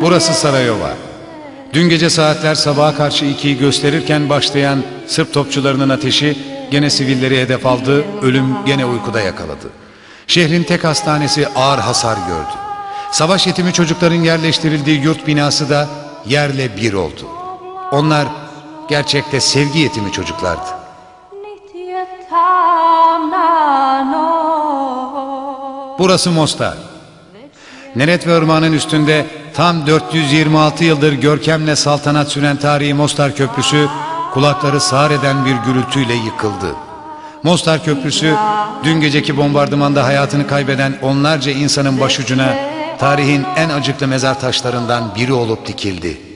Burası Sarayova. Dün gece saatler sabaha karşı ikiyi gösterirken başlayan Sırp topçularının ateşi gene sivilleri hedef aldı, ölüm gene uykuda yakaladı. Şehrin tek hastanesi ağır hasar gördü. Savaş yetimi çocukların yerleştirildiği yurt binası da yerle bir oldu. Onlar gerçekte sevgi yetimi çocuklardı. Burası Mostar. Neret ve Irmağı'nın üstünde tam 426 yıldır görkemle saltanat süren tarihi Mostar Köprüsü kulakları sağır eden bir gürültüyle yıkıldı. Mostar Köprüsü dün geceki bombardımanda hayatını kaybeden onlarca insanın başucuna tarihin en acıklı mezar taşlarından biri olup dikildi.